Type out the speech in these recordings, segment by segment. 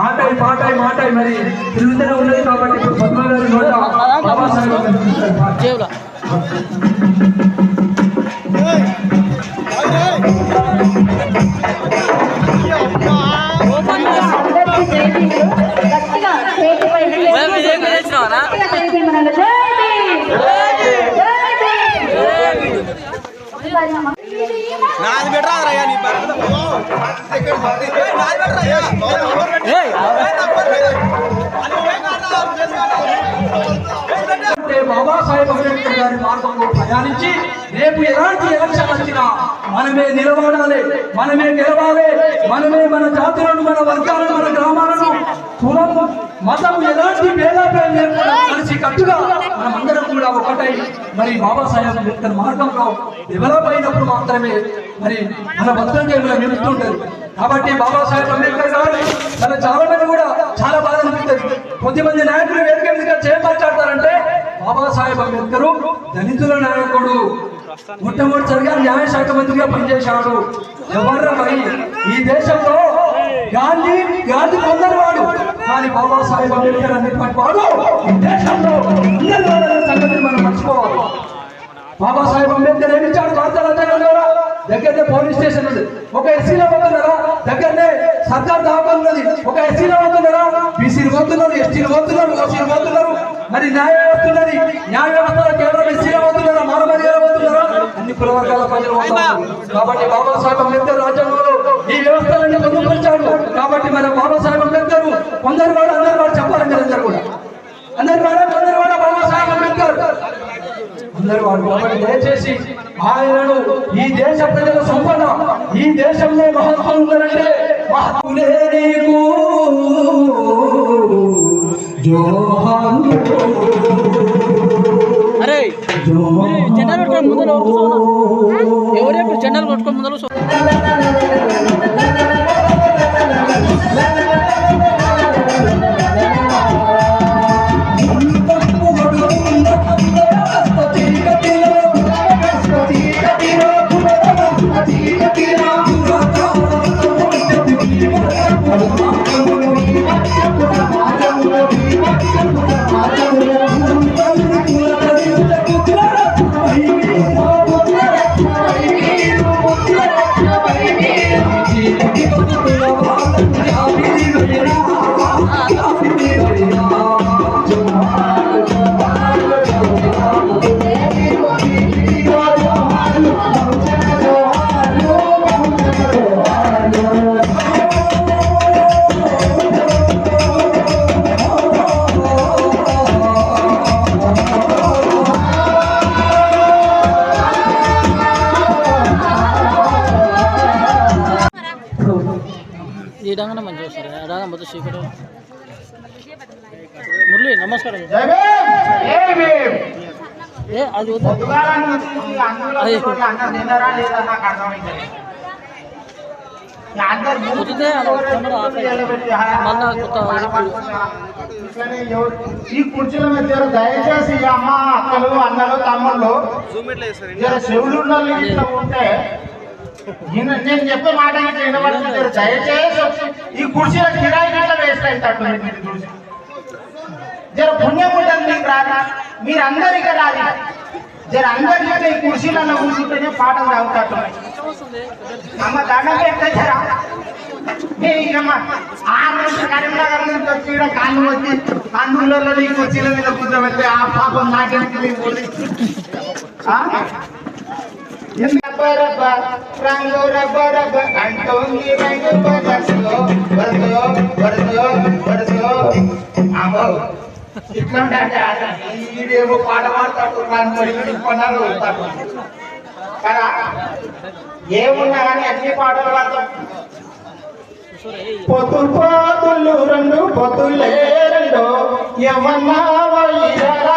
ఆటాయి పాటాయి మాటాయి మరి తిరుగుతూనే ఉన్నది కాబట్టి ఇప్పుడు పద్మ గారి నోట బాబాసాహెబ్ బాబాసాహెబ్ అంబేద్కర్ గారి మార్గంలో ప్రయాణించి రేపు ఎలాంటి ఎలక్షన్ వచ్చినా మనమే నిలబడాలి మనమే గెలవాలి మనమే మన జాతులను మన వర్గాలను మన గ్రామాలను కులం మతం ఎలాంటి భేదాభేదం లేకుండా కలిసి కట్టుగా మనమందరం కూడా ఒకటై మరి బాబాసాహెబ్ అంబేద్కర్ మార్గంలో డెవలప్ అయినప్పుడు మాత్రమే మరి మన భద్రంగా ఇలా నిలుస్తుంటారు కాబట్టి బాబాసాహెబ్ అంబేద్కర్ గారు తన చాలా మంది కూడా చాలా బాధ అనిపిస్తుంది. కొద్దిమంది నాయకులు వేదిక మీదుగా చేపట్టాడతారంటే బాబాసాహెబ్ అంబేద్కర్ దళితుల నాయకుడు. మొట్టమొదటిసారిగా న్యాయశాఖ మంత్రిగా పనిచేశాడు. ఎవర్రా ఈ దేశంలో గాంధీ గాంధీ కొందరు వాడు కానీ బాబాసాహెబ్ అంబేద్కర్ అనేటువంటి వాడు ఈ దేశంలో సంగతి మనం మర్చిపోవాలి. బాబాసాహెబ్ అంబేద్కర్ ఏమి ఇచ్చాడు? భారత దగ్గరనే పోలీస్ స్టేషన్ ఉంది. ఒక ఎస్సీలో పోతున్నారా? దగ్గరనే సర్కార్ దవాఖాన ఉన్నది ఒక ఎస్సీలో పోతున్నారా? బీసీలు పోతున్నారు ఎస్టీలు పోతున్నారు ఓసీలు పోతున్నారు. మరి న్యాయ వ్యవస్థ ఉన్నది న్యాయ వ్యవస్థలో కేవలం ఎస్సీలో పోతున్నారా మానవరిగా పోతున్నారా అన్ని కుల వర్గాల ప్రజలు కాబట్టి కాబట్టి బాబాసాహెబ్ అంబేద్కర్ రాజ్యాంగంలో ఈ వ్యవస్థలన్నీ పొందుపరిచాడు. కాబట్టి మన బాబాసాహెబ్ అంబేద్కర్ కొందరు వాడు అందరు వాడు చెప్పాలి అందరు కూడా. అందరు వాడు? కొందరు కూడా బాబా సాహెబ్ అంబేద్కర్? అందరూ వాడు. కాబట్టి దయచేసి ఆయనను ఈ దేశ ప్రజల సంపద ఈ దేశంలో మహత్వం ఉందంటే మహాత్ములే నీకు. అరే జెండాలు కొట్టుకొని ముందర ఎవరు జెండాలు కొట్టుకొని ముందర రాగా మొత్తం చీకటి. మురళి నమస్కారం. ఏ అది వద్దు. అది వద్దుతే. మళ్ళా కొత్త ఈ కుర్చీల మధ్య దయచేసి అమ్మ అక్కలు అన్నలు తమ్ముళ్ళు ఇట్లా ఉంటే నేను చెప్పే మాట ఇట్లా వినబడుతుంది దయచేసి ఈ కుర్చీల కిరాయి గట్ల వేస్ట్ అవుతాడు జర పుణ్యం ఉంటుంది మీకు రాదా మీరు అందరికీ రాదు జర అందరి ఇట్లా ఈ కుర్చీలలో కూర్చుంటేనే పాటలు తాగుతాడు అమ్మ దండం పెడితే జర. కరీంనగర్ నుంచి వచ్చి కాళ్ళు వచ్చి అందులో ఈ కుర్చీల మీద కూర్చోబెట్టి ఆ పాపం నాకెందుకు రబ్బ రబ్బ, రంగు రబ్బ రబ్బ, అంటోంది రంగు వరసలో, వరసలో, వరసలో, వరసలో. అమ్మో, ఇట్లా ఈడేమో పాట పాడతాడు కదా? ఏమున్నా కానీ అన్ని పాటలు పాడతాం. పొత్తు పోతులు రెండు పొత్తులే రెండు. ఏమన్నా వయ్యారా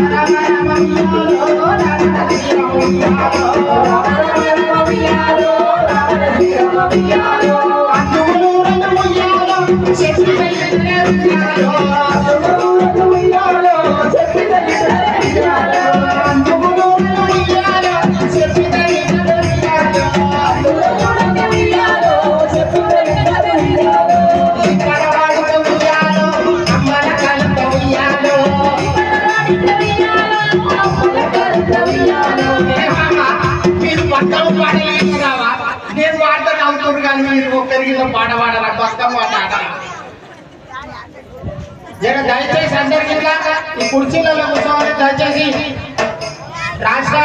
మీరు కుర్చీలలో కూర్చోవాలి దయచేసి. రాష్ట్ర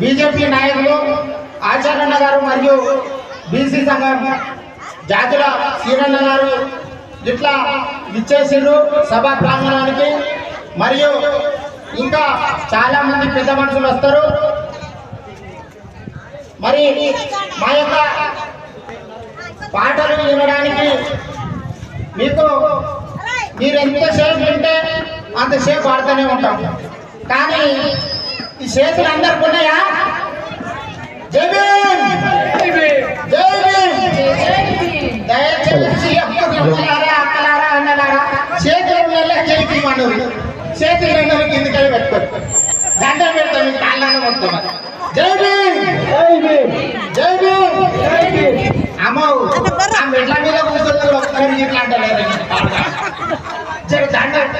బీజేపీ నాయకులు ఆచార్యన్న గారు మరియు బీసీ సంఘం జాతుల సీరన్న గారు ఇట్లా ఇచ్చేసిండ్రు సభా ప్రాంగణానికి. మరియు ఇంకా చాలా మంది పెద్ద మనుషులు వస్తారు. మరి మా యొక్క పాటలు వినడానికి మీకు మీరు ఎంతసేపు వింటే అంతసేపు పాడుతూనే ఉంటాం. కానీ ఈ చేతులు అందరికి ఉన్నాయా జై భీమ్! జై భీమ్! దయచేసి అక్కలారా అక్కలారా అన్నలారా చేతులు ఉన్నోళ్ళే చేతి మనరు. చేతులు రెండు కిందకెళ్ళి పెట్టుకోరు? దండం పెడతాం మీ కాళ్ళని మొత్తం జై భీమ్! జై భీమ్! అమ్మ ఆ మెట్ల మీద కూర్చొని ఒక్కరు ఇట్లా అంటలేరు జర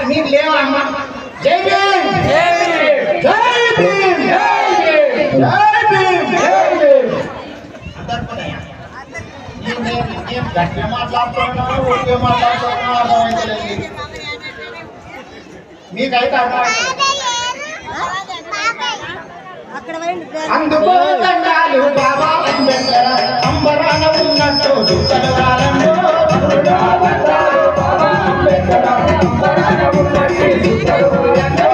మీరు లేవా అమ్మ? జై భీమ్! జై భీమ్ జై భీమ్ అందరికీ ఈ నేను ఏం గట్టిగా మాట్లాడుతున్నాను ఒకే మాట్లాడుతున్నాను అర్థమైతలేదు మీకైతే అర్థమైంది అందుకో దండాలు బాబా అంబేద్కర్. అంబరాన ఉన్నట్టు కాలంలో అందుకో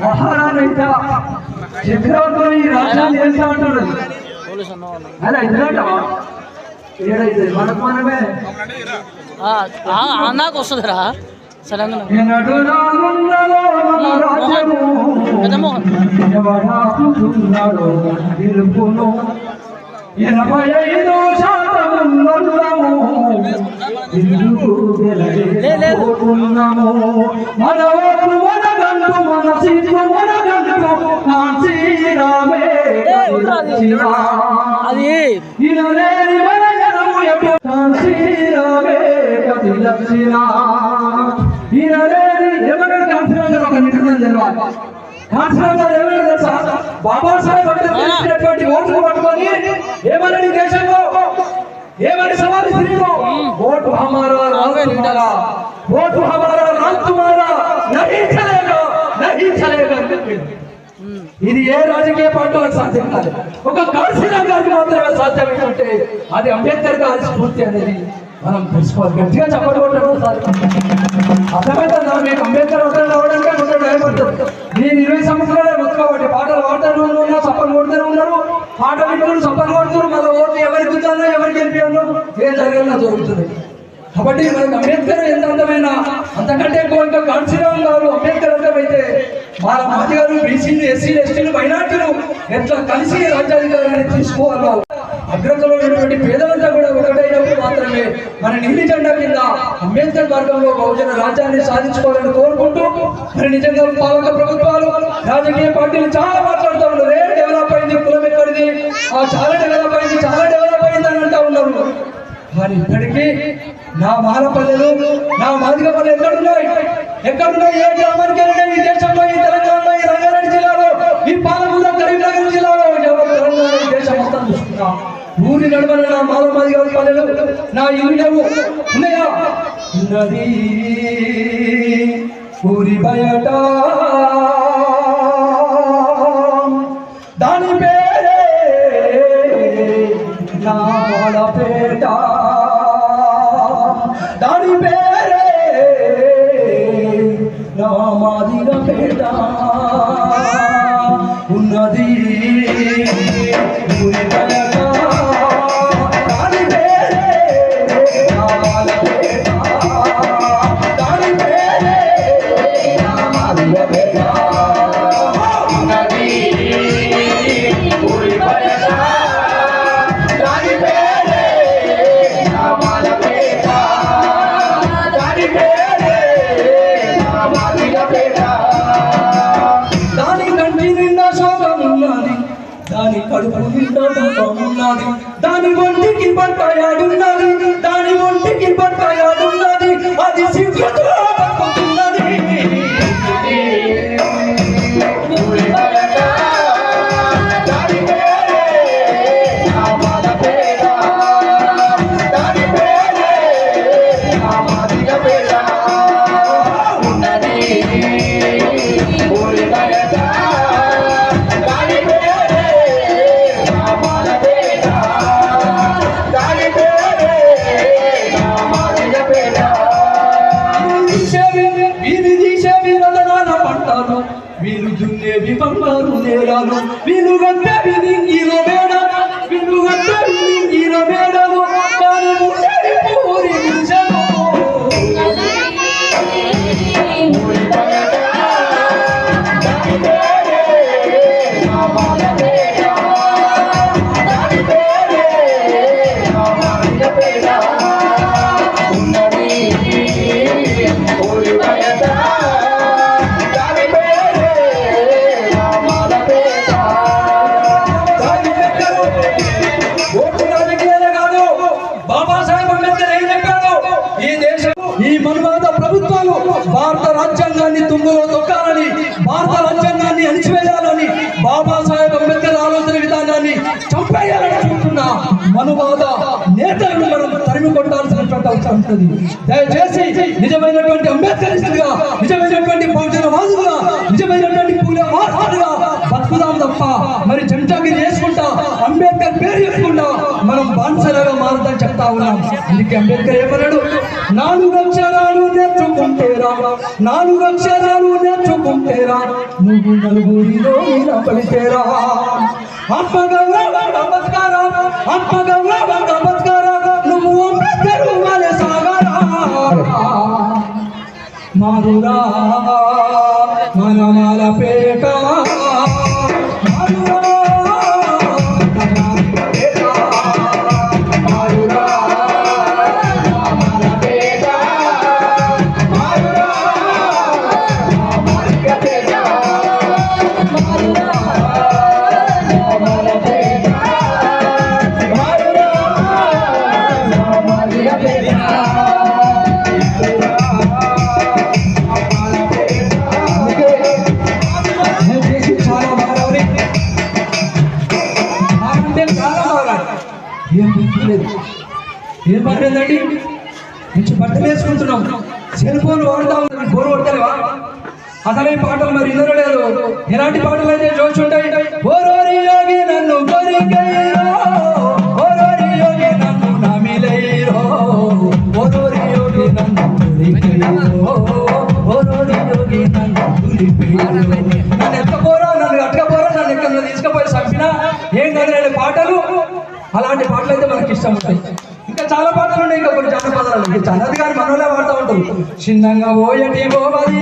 మహారాణి చక్రవర్తి ఈ రాజ్యాన్ని చేస్తా వాళ్ళు. అలా ఏడైతే మనకు మనమే. నాకు వస్తుందిరా ఎనభై ఐదు శాతం నల్లము ఎందుకు మన ఓట్లు మన మన జనము ఎప్పుడు ఎవరు కాంచీరామే ఒక నిమిషం తెలవాలి కాన్సరాలు ఎవరు తెలుసా బాబాసాహెబ్ అంబేద్కర్ ఇచ్చినటువంటి ఓట్లు పట్టుకొని ఏమని దేశంలో ఏమని సమాధి ఓటు హమారా ఓటు హమారా రాజ్ ఇది ఏ రాజకీయ పార్టీలకు సాధ్యం కాదు. ఒక కాన్సీనర్ గారికి మాత్రమే సాధ్యమైందంటే అది అంబేద్కర్ గారి స్ఫూర్తి అనేది మనం తెలుసుకోవాలి. గట్టిగా చెప్పడం కొట్టడం నా అర్థమవుతుందా మీకు అంబేద్కర్ ఒకరు రావడానికి కొంచెం నేను ఇరవై సంవత్సరాలే మొత్తుకోబట్టి పాటలు పాటలు ఉన్నా చప్పని కొడుతూనే ఉన్నారు. పాట వింటున్నారు సప్పలు కొడుతున్నారు మన ఓట్లు ఎవరికి ఇచ్చాలో ఎవరికి గెలిపాలో ఏం జరగాలో జరుగుతుంది. కాబట్టి మనకు అంబేద్కర్ ఎంత అందమైన అంతకంటే ఎక్కువ ఇంకా కాన్సీరామ్ గారు అంబేద్కర్ అర్థమైతే వాళ్ళ మాది బీసీలు ఎస్సీలు ఎస్టీలు మైనార్టీలు ఎట్లా కలిసి రాజ్యాధికారాన్ని తీసుకోవాలి అగ్రతలో ఉన్నటువంటి పేదలంతా కూడా ఒకటైనప్పుడు మాత్రమే మన నీలి జెండా కింద అంబేద్కర్ మార్గంలో బహుజన రాజ్యాన్ని సాధించుకోవాలని కోరుకుంటూ మరి నిజంగా పాలక ప్రభుత్వాలు రాజకీయ పార్టీలు చాలా మాట్లాడుతూ ఉన్నారు. ఏ డెవలప్ అయింది కులం ఎక్కడిది? చాలా డెవలప్ అయింది చాలా డెవలప్ అయింది అని అంటా ఉన్నారు. మరి ఇప్పటికీ నా మాలపల్లెలు నా మాదిగ పల్లెలు ఎక్కడున్నాయి? ఎక్కడున్నాయి? ఏ గ్రామానికి వెళ్ళినా ఈ దేశంలో చూసుకున్నా ఊరి నడుమన నా మాల మాదిగ పల్లెలు నా ఇల్లు లేవు ఉన్నాయా ఉన్నది మనువాద నేతలను మనం తరిమి కొట్టాల్సినటువంటి అవసరం ఉంటుంది దయచేసి నిజమైనటువంటి అంబేద్కరిస్టులుగా నిజమైనటువంటి బహుజన వాదులుగా నిజమైనటువంటి పూల వారసులుగా బతుకుదాం తప్ప మరి చెంచాకి చేసుకుంటా అంబేద్కర్ పేరు చెప్పుకుంటా మనం బాన్సలాగా మారుతాం చెప్తా ఉన్నాం. అందుకే అంబేద్కర్ ఏమన్నాడు? నాలుగు అక్షరాలు నేర్చుకుంటేరా నాలుగు అక్షరాలు నేర్చుకుంటేరా నువ్వు నలుగురిలో నిలబడితేరా ఆత్మగౌరవ బతకారా ఆత్మగౌరవ బతకారా నువ్వు అంబేద్కర్ వలె సాగారా మారురా మనమాల పేట ఏం గుర్తులేదు ఏం మారిందండి మంచి బట్టలు వేసుకుంటున్నాం. సెల్ ఫోన్ వాడుతా ఉన్నాం. ఫోన్ కొడతలేవా అసలే పాటలు మరి ఇందులో లేదు. ఎలాంటి పాటలు అయితే జోష్ ఉంటాయి? ఓరోరి యోగి నన్ను కోరికైరో. ఓరోరి యోగి నన్ను నమిలైరో. ఓరోరి యోగి నన్ను కోరికైరో. ఓరోరి యోగి నన్ను కులిపైరో నన్ను ఎత్తపోరా నన్ను అట్టకపోరా నన్ను ఎక్కడ తీసుకుపోయి చంపినా ఏం కదిలే పాటలు? అలాంటి పాటలు అయితే మనకి ఇష్టం ఉంటాయి. ఇంకా చాలా పాటలు ఉన్నాయి ఇంకా కొన్ని జానపదాలు చాలా జనది కానీ మనోలే వాడుతూ ఉంటారు. చిన్నంగా ఓయటి గోవది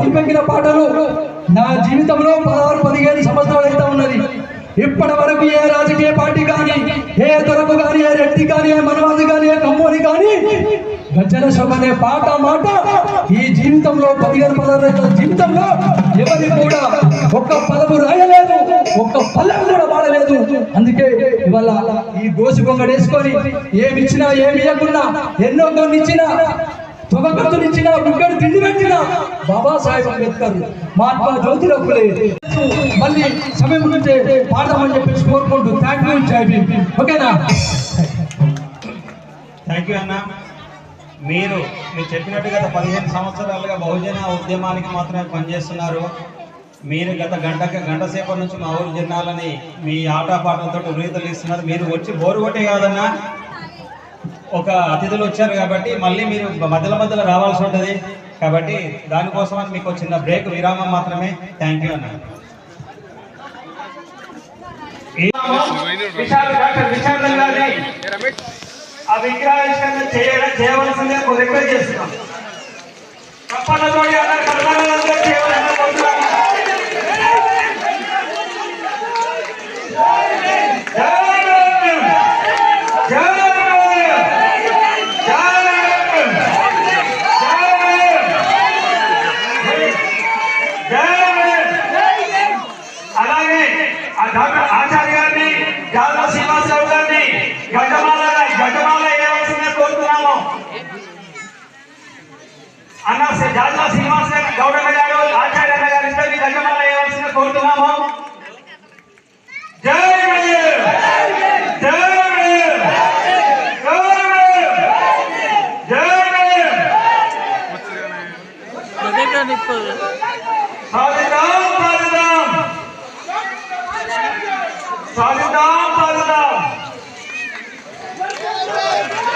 అలాంటి పాటలు నా జీవితంలో పదహారు పదిహేను సంవత్సరాలు అయితే ఉన్నది? ఇప్పటి వరకు ఏ రాజకీయ పార్టీ కానీ ఏ దొరకు కానీ ఏ రెడ్డి కానీ ఏ మనవాది కానీ ఏ కమ్మోని కానీ గజ్జల శోభ అనే పాట మాట ఈ జీవితంలో పదిహేను పదహారు జీవితంలో ఎవరి కూడా ఒక్క పదము రాయలేదు ఒక్క పల్లెం కూడా వాడలేదు. అందుకే ఇవాళ ఈ గోసి గొంగడేసుకొని ఏమిచ్చినా ఏమి ఇవ్వకున్నా ఎన్నో కొన్ని ఇచ్చినా తొగకత్తులు ఇచ్చిన బుగ్గడు తిండి పెట్టిన బాబాసాహెబ్ అంబేద్కర్ మహాత్మా జ్యోతిరావు ఫులే మళ్ళీ సమయం ఉంటే పాడదామని చెప్పేసి కోరుకుంటూ థ్యాంక్ యూ జై ఓకేనా? థ్యాంక్ యూ అన్న. మీరు మీరు చెప్పినట్టు గత పదిహేను సంవత్సరాలుగా బహుజన ఉద్యమానికి మాత్రమే పనిచేస్తున్నారు. మీరు గత గంట గంట సేపటి నుంచి మా ఊరు జిన్నాలని మీ ఆటపాటలతో ఉరీతలు ఇస్తున్నారు మీరు వచ్చి బోరు కొట్టే కాదన్నా. ఒక అతిథులు వచ్చారు కాబట్టి మళ్ళీ మీరు మధ్యలో మధ్యలో రావాల్సి ఉంటుంది. కాబట్టి దానికోసం మీకు చిన్న బ్రేక్ విరామం మాత్రమే. థ్యాంక్ యూ అన్నారు ఆ విగ్రహావిష్కరణ చేయడం చేయవలసిందే రిక్వెస్ట్ చేస్తున్నాం. తప్పనతో అందరు కర్మాలందరూ చేయవలసిన ఆ డాక్టర్ ఆచార్య గారిని జాదా శ్రీనివాసరావు గారిని గడ్డమాల గడ్డమాల వేయవలసిందే కోరుతున్నాము అన్న జాదా శ్రీనివాస్ గారి గౌడన్న గారు ఆచార్య అన్న గారి ఇద్దరిని గడ్డమాల వేయవలసిందే కోరుతున్నాము సాధిద్దాం సాధిద్దాం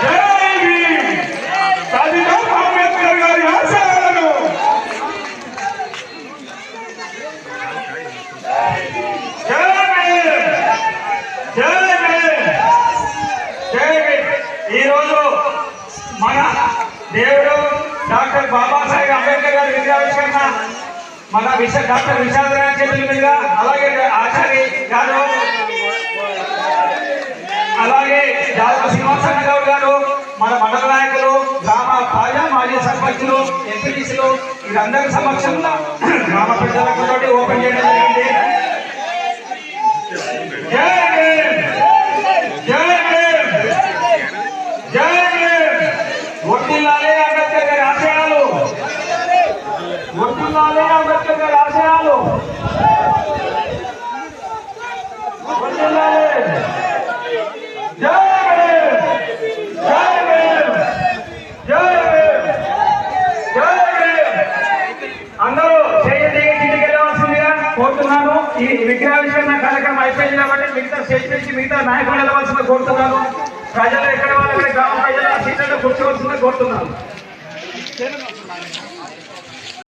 జై సాధిద్దాం అంబేద్కర్ గారి ఆశయాలను జై భీమ్ జై ఈరోజు మన దేవుడు డాక్టర్ బాబాసాహెబ్ అంబేద్కర్ గారి విద్యావిష్కరణ మన విశ డాక్టర్ విశాల్ గారి చేతుల మీదుగా అలాగే ఆచార్య గారు అలాగే జాతర నాయకులు మన మండల నాయకులు గ్రామ తాజా మాజీ సర్పంచులు ఎంపీటీసీలు వీరందరి సమక్షంలో గ్రామ ప్రజలకు ఓపెన్ చేయడం జరిగింది జై భీమ్! జై భీమ్! జై భీమ్! వర్ధిల్లాలి అంబేద్కర్ గారి ఆశయాలు వర్ధిల్లాలి అంబేద్కర్ గారి ఆశయాలు జై భీమ్! జై భీమ్! జై భీమ్! జై భీమ్! అందరూ చేయండి ఇంటికి వెళ్ళవలసిందిగా కోరుతున్నాను ఈ విగ్రహావిష్కరణ కార్యక్రమం అయిపోయింది కాబట్టి మిగతా స్టేజ్ నుంచి మిగతా నాయకులు వెళ్ళవలసిందిగా కోరుతున్నాను. ప్రజలు ఎక్కడ వాళ్ళు గ్రామ ప్రజలు సీట్లలో కూర్చోవలసిందిగా కోరుతున్నాను.